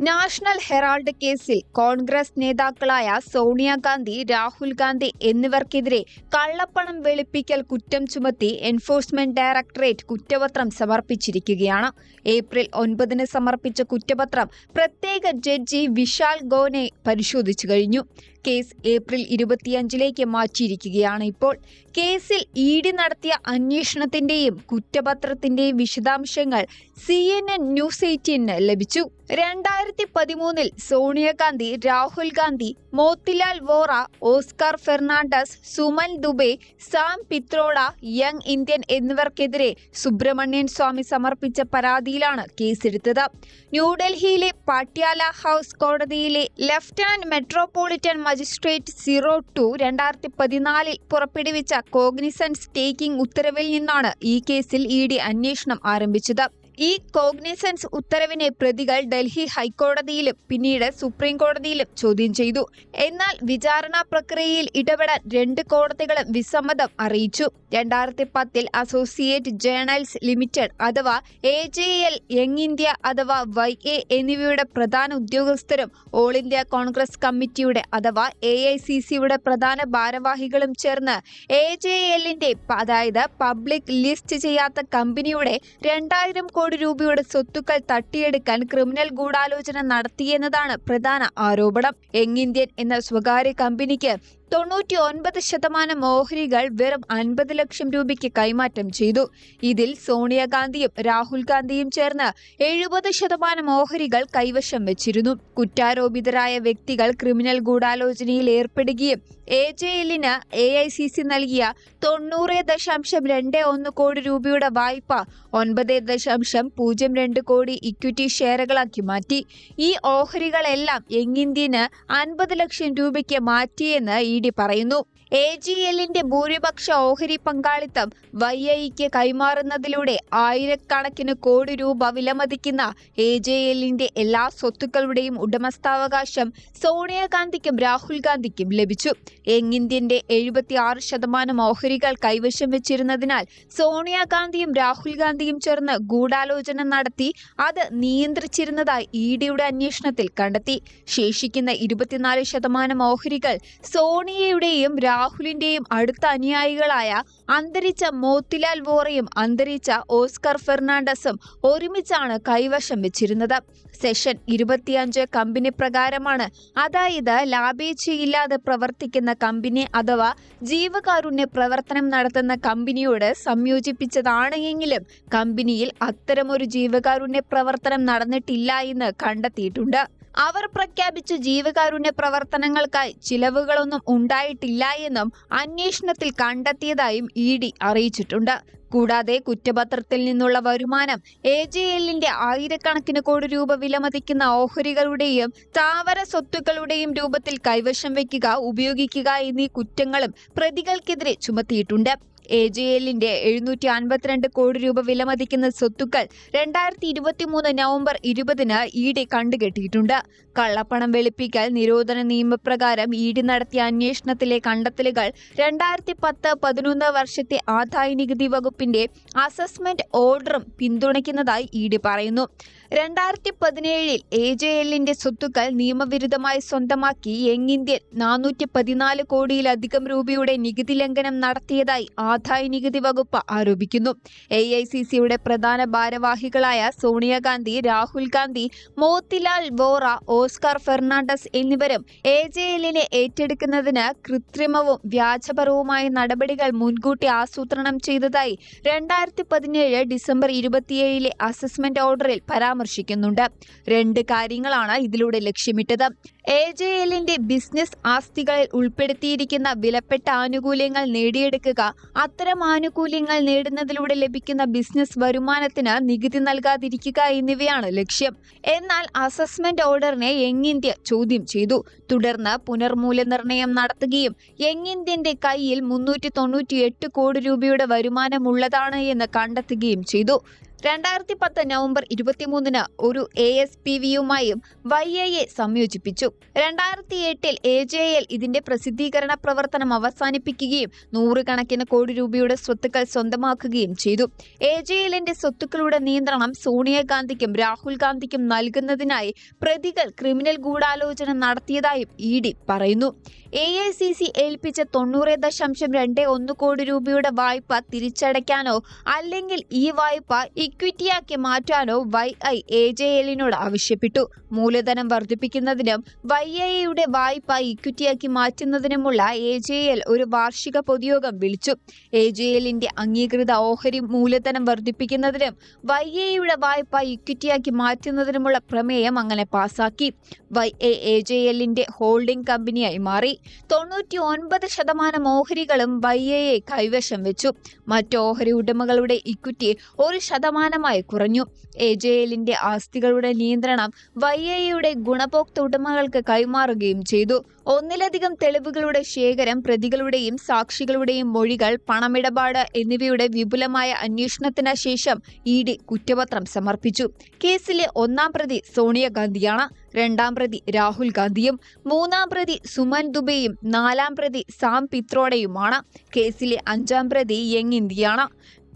National Herald കേസിൽ കോൺഗ്രസ് നേതാക്കളായ സോണിയാഗാന്ധി രാഹുൽ ഗാന്ധി എന്നിവർക്കെതിരെ കള്ളപ്പണം വെളുപ്പിക്കൽ കുറ്റം ചുമത്തി എൻഫോഴ്സ്മെന്റ് ഡയറക്ടറേറ്റ് കുറ്റപത്രം സമർപ്പിച്ചിരിക്കുകയാണ്. ഏപ്രിൽ ഒൻപതിന് സമർപ്പിച്ച കുറ്റപത്രം പ്രത്യേക ജഡ്ജി വിശാൽ ഗോനെ പരിശോധിച്ചു കഴിഞ്ഞു. കേസ് ഏപ്രിൽ ഇരുപത്തിയഞ്ചിലേക്ക് മാറ്റിയിരിക്കുകയാണ് ഇപ്പോൾ. കേസിൽ ഇ ഡി നടത്തിയ അന്വേഷണത്തിന്റെയും കുറ്റപത്രത്തിന്റെയും വിശദാംശങ്ങൾ സി എൻ എൻ ന്യൂസ് എയ്റ്റീന് ലഭിച്ചു. രണ്ടായിരത്തി പതിമൂന്നിൽ സോണിയാഗാന്ധി രാഹുൽ ഗാന്ധി മോത്തിലാൽ വോറ ഓസ്കാർ ഫെർണാണ്ടസ് സുമൻ ദുബെ സാം പിത്രോള യങ് ഇന്ത്യൻ എന്നിവർക്കെതിരെ സുബ്രഹ്മണ്യൻ സ്വാമി സമർപ്പിച്ച പരാതിയിലാണ് കേസെടുത്തത്. ന്യൂഡൽഹിയിലെ പാട്യാല ഹൗസ് കോടതിയിലെ lieutenant metropolitan magistrate zero two രണ്ടായിരത്തി പതിനാലിൽ പുറപ്പെടുവിച്ച കോഗ്നിസൻസ് ടേക്കിംഗ് ഉത്തരവിൽ നിന്നാണ് ഈ കേസിൽ ഇ ഡി അന്വേഷണം ആരംഭിച്ചത്. ഈ കോഗ്നിസൻസ് ഉത്തരവിനെ പ്രതികൾ ഡൽഹി ഹൈക്കോടതിയിലും പിന്നീട് സുപ്രീം കോടതിയിലും ചോദ്യം ചെയ്തു. എന്നാൽ വിചാരണ പ്രക്രിയയിൽ ഇടപെടാൻ രണ്ട് കോടതികളും വിസമ്മതം അറിയിച്ചു. രണ്ടായിരത്തി പത്തിൽ അസോസിയേറ്റ് ജേണൽസ് ലിമിറ്റഡ് അഥവാ A J L Young India അഥവാ വൈ എ എന്നിവയുടെ പ്രധാന ഉദ്യോഗസ്ഥരും ഓൾ ഇന്ത്യ കോൺഗ്രസ് കമ്മിറ്റിയുടെ അഥവാ എ ഐ സി സിയുടെ പ്രധാന ഭാരവാഹികളും ചേർന്ന് എ ജെ എല്ലിന്റെ അതായത് പബ്ലിക് ലിസ്റ്റ് ചെയ്യാത്ത കമ്പനിയുടെ രണ്ടായിരം കോടി രൂപയുടെ സ്വത്തുക്കൾ തട്ടിയെടുക്കാൻ ക്രിമിനൽ ഗൂഢാലോചന നടത്തിയെന്നതാണ് പ്രധാന ആരോപണം. യങ് ഇന്ത്യൻ എന്ന സ്വകാര്യ കമ്പനിക്ക് തൊണ്ണൂറ്റി ഒൻപത് ശതമാനം ഓഹരികൾ വെറും അൻപത് ലക്ഷം രൂപയ്ക്ക് കൈമാറ്റം ചെയ്തു. ഇതിൽ സോണിയാഗാന്ധിയും രാഹുൽ ഗാന്ധിയും ചേർന്ന് എഴുപത് ശതമാനം ഓഹരികൾ കൈവശം വെച്ചിരുന്നു. കുറ്റാരോപിതരായ വ്യക്തികൾ ക്രിമിനൽ ഗൂഢാലോചനയിൽ ഏർപ്പെടുകയും എ ജെ എല്ലിന് എ ഐ സി സി നൽകിയ തൊണ്ണൂറ് ദശാംശം രണ്ട് ഒന്ന് കോടി രൂപയുടെ വായ്പ ഒൻപത് ദശാംശം പൂജ്യം രണ്ട് കോടി ഇക്വിറ്റി ഷെയറുകളാക്കി മാറ്റി. ഈ ഓഹരികളെല്ലാം യങ് ഇന്ത്യന് അൻപത് ലക്ഷം രൂപയ്ക്ക് മാറ്റിയെന്ന് ഇ ഡി പറയുന്നു. എ ജി എല്ലിന്റെ ഭൂരിപക്ഷ ഓഹരി പങ്കാളിത്തം വൈ ഐക്ക് കൈമാറുന്നതിലൂടെ ആയിരക്കണക്കിന് കോടി രൂപ വിലമതിക്കുന്ന എ ജെ എല്ലിന്റെ എല്ലാ സ്വത്തുക്കളുടെയും ഉടമസ്ഥാവകാശം സോണിയാഗാന്ധിക്കും രാഹുൽ ഗാന്ധിക്കും ലഭിച്ചു. യങ് ഇന്ത്യന്റെ എഴുപത്തിയാറ് ശതമാനം ഓഹരികൾ കൈവശം വെച്ചിരുന്നതിനാൽ സോണിയാഗാന്ധിയും രാഹുൽ ഗാന്ധിയും ചേർന്ന് ഗൂഢാലോചന നടത്തി അത് നിയന്ത്രിച്ചിരുന്നതായി ഇ ഡിയുടെ അന്വേഷണത്തിൽ കണ്ടെത്തി. ശേഷിക്കുന്ന ഇരുപത്തിനാല് ശതമാനം ഓഹരികൾ സോണിയയുടെയും രാഹുലിന്റെയും അടുത്ത അനുയായികളായ അന്തരിച്ച മോത്തിലാൽ വോറയും അന്തരിച്ച ഓസ്കർ ഫെർണാണ്ടസും ഒരുമിച്ചാണ് കൈവശം വെച്ചിരുന്നത്. സെഷൻ ഇരുപത്തിയഞ്ച് കമ്പനി പ്രകാരമാണ്. അതായത് ലാഭേച്ഛയില്ലാതെ പ്രവർത്തിക്കുന്ന കമ്പനി അഥവാ ജീവകാരുണ്യ പ്രവർത്തനം നടത്തുന്ന കമ്പനിയോട് സംയോജിപ്പിച്ചതാണ് എങ്കിലും കമ്പനിയിൽ അത്തരമൊരു ജീവകാരുണ്യ പ്രവർത്തനം നടന്നിട്ടില്ല എന്ന് കണ്ടെത്തിയിട്ടുണ്ട്. അവർ പ്രഖ്യാപിച്ച ജീവകാരുണ്യ പ്രവർത്തനങ്ങൾക്കായി ചിലവുകളൊന്നും ഉണ്ടായിട്ടില്ല എന്നും അന്വേഷണത്തിൽ കണ്ടെത്തിയതായും ഇ ഡി അറിയിച്ചിട്ടുണ്ട്. കൂടാതെ കുറ്റപത്രത്തിൽ നിന്നുള്ള വരുമാനം എ ജെ എല്ലിന്റെ ആയിരക്കണക്കിന് കോടി രൂപ വിലമതിക്കുന്ന ഓഹരികളുടെയും താവര സ്വത്തുക്കളുടെയും രൂപത്തിൽ കൈവശം വയ്ക്കുക ഉപയോഗിക്കുക എന്നീ കുറ്റങ്ങളും പ്രതികൾക്കെതിരെ ചുമത്തിയിട്ടുണ്ട്. എ ജെ എല്ലിന്റെ എഴുന്നൂറ്റി അൻപത്തിരണ്ട് കോടി രൂപ വിലമതിക്കുന്ന സ്വത്തുക്കൾ രണ്ടായിരത്തി ഇരുപത്തിമൂന്ന് നവംബർ ഇരുപതിന് ഇ ഡി കണ്ടുകെട്ടിയിട്ടുണ്ട്. കള്ളപ്പണം വെളുപ്പിക്കൽ നിരോധന നിയമപ്രകാരം ഇ ഡി നടത്തിയ അന്വേഷണത്തിലെ കണ്ടെത്തലുകൾ രണ്ടായിരത്തി പത്ത് പതിനൊന്ന് വർഷത്തെ ആദായ നികുതി വകുപ്പിന്റെ അസസ്മെന്റ് ഓർഡറും പിന്തുണയ്ക്കുന്നതായി ഇ ഡി പറയുന്നു. രണ്ടായിരത്തി പതിനേഴിൽ എ ജെ എല്ലിന്റെ സ്വത്തുക്കൾ നിയമവിരുദ്ധമായി സ്വന്തമാക്കി യങ് ഇന്ത്യൻ നാനൂറ്റി പതിനാല് കോടിയിലധികം രൂപയുടെ നികുതി ലംഘനം നടത്തിയതായി ആദായ നികുതി വകുപ്പ് ആരോപിക്കുന്നു. എ ഐ സി സിയുടെ പ്രധാന ഭാരവാഹികളായ സോണിയാഗാന്ധി രാഹുൽ ഗാന്ധി മോത്തിലാൽ വോറ ഓസ്കാർ ഫെർണാണ്ടസ് എന്നിവരും എ ജെ എല്ലിനെ ഏറ്റെടുക്കുന്നതിന് കൃത്രിമവും വ്യാജപരവുമായ നടപടികൾ മുൻകൂട്ടി ആസൂത്രണം ചെയ്തതായി രണ്ടായിരത്തി പതിനേഴ് ഡിസംബർ ഇരുപത്തിയേഴിലെ അസസ്മെന്റ് ഓർഡറിൽ പരാമർശിക്കുന്നുണ്ട്. രണ്ട് കാര്യങ്ങളാണ് ഇതിലൂടെ ലക്ഷ്യമിട്ടത്. എ ജെ എല്ലിന്റെ ബിസിനസ് ആസ്തികളിൽ ഉൾപ്പെടുത്തിയിരിക്കുന്ന വിലപ്പെട്ട ആനുകൂല്യങ്ങൾ നേടിയെടുക്കുക അത്തരം ആനുകൂല്യങ്ങൾ നേടുന്നതിലൂടെ ലഭിക്കുന്ന ബിസിനസ് വരുമാനത്തിന് നികുതി നൽകാതിരിക്കുക എന്നിവയാണ് ലക്ഷ്യം. എന്നാൽ അസസ്മെന്റ് ഓർഡറിനെ യങ് ഇന്ത്യ ചോദ്യം ചെയ്തു. തുടർന്ന് പുനർമൂല്യനിർണയം നടത്തുകയും യങ് ഇന്ത്യന്റെ കയ്യിൽ മുന്നൂറ്റി തൊണ്ണൂറ്റി എട്ട് കോടി രൂപയുടെ വരുമാനമുള്ളതാണ് എന്ന് കണ്ടെത്തുകയും ചെയ്തു. രണ്ടായിരത്തി പത്ത് നവംബർ ഇരുപത്തിമൂന്നിന് ഒരു എ എസ് പി വിയുമായും വൈ എ എ സംയോജിപ്പിച്ചു. രണ്ടായിരത്തി എട്ടിൽ എ ജെ എൽ ഇതിന്റെ പ്രസിദ്ധീകരണ പ്രവർത്തനം അവസാനിപ്പിക്കുകയും നൂറുകണക്കിന് കോടി രൂപയുടെ സ്വത്തുക്കൾ സ്വന്തമാക്കുകയും ചെയ്തു. എ ജെ എല്ലിന്റെ സ്വത്തുക്കളുടെ നിയന്ത്രണം സോണിയാഗാന്ധിക്കും രാഹുൽ ഗാന്ധിക്കും നൽകുന്നതിനായി പ്രതികൾ ക്രിമിനൽ ഗൂഢാലോചന നടത്തിയതായും ഇ ഡി പറയുന്നു. എ ഐ സി സി ഏൽപ്പിച്ച തൊണ്ണൂറ് ദശാംശം രണ്ട് ഒന്ന് കോടി രൂപയുടെ വായ്പ തിരിച്ചടയ്ക്കാനോ അല്ലെങ്കിൽ ഈ വായ്പ ഇക്വിറ്റിയാക്കി മാറ്റാനോ വൈ ഐ എ ജെ എല്ലിനോട് ആവശ്യപ്പെട്ടു. മൂലധനം വർദ്ധിപ്പിക്കുന്നതിനും വൈ ഐയുടെ വായ്പ ഇക്വിറ്റിയാക്കി മാറ്റുന്നതിനുമുള്ള എ ജെ എൽ ഒരു വാർഷിക പൊതുയോഗം വിളിച്ചു. എ ജെ എല്ലിന്റെ അംഗീകൃത ഓഹരി മൂലധനം വർദ്ധിപ്പിക്കുന്നതിനും വൈ ഐയുടെ വായ്പ ഇക്വിറ്റിയാക്കി മാറ്റുന്നതിനുമുള്ള പ്രമേയം അങ്ങനെ പാസാക്കി. വൈ എ എ ജെ എല്ലിന്റെ ഹോൾഡിംഗ് കമ്പനിയായി മാറി. തൊണ്ണൂറ്റി ഒൻപത് ശതമാനം ഓഹരികളും വൈ എയെ കൈവശം വെച്ചു. മറ്റ് ഓഹരി ഉടമകളുടെ ഇക്വിറ്റി ഒരു ശതമാനമായി കുറഞ്ഞു. എ ജെ എല്ലിന്റെ ആസ്തികളുടെ നിയന്ത്രണം വൈ എയുടെ ഗുണഭോക്തൃ ഉടമകൾക്ക് കൈമാറുകയും ചെയ്തു. ഒന്നിലധികം തെളിവുകളുടെ ശേഖരം പ്രതികളുടെയും സാക്ഷികളുടെയും മൊഴികൾ പണമിടപാട് എന്നിവയുടെ വിപുലമായ അന്വേഷണത്തിന് ശേഷം ഇ ഡി കുറ്റപത്രം സമർപ്പിച്ചു. കേസിലെ ഒന്നാം പ്രതി സോണിയാഗാന്ധിയാണ് രണ്ടാം പ്രതി രാഹുൽ ഗാന്ധിയും മൂന്നാം പ്രതി സുമൻ ദുബെയും നാലാം പ്രതി സാം പിത്രോഡയുമാണ് കേസിലെ അഞ്ചാം പ്രതി യങ് ഇന്ത്യയാണ്.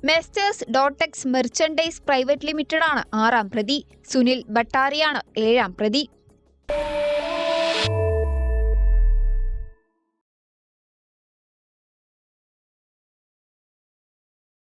മെസ്റ്റേഴ്സ് ഡോട്ടെക്സ് മെർച്ചൻഡൈസ് പ്രൈവറ്റ് ലിമിറ്റഡാണ് ആറാം പ്രതി. സുനിൽ ഭട്ടാരിയാണ് ഏഴാം പ്രതി.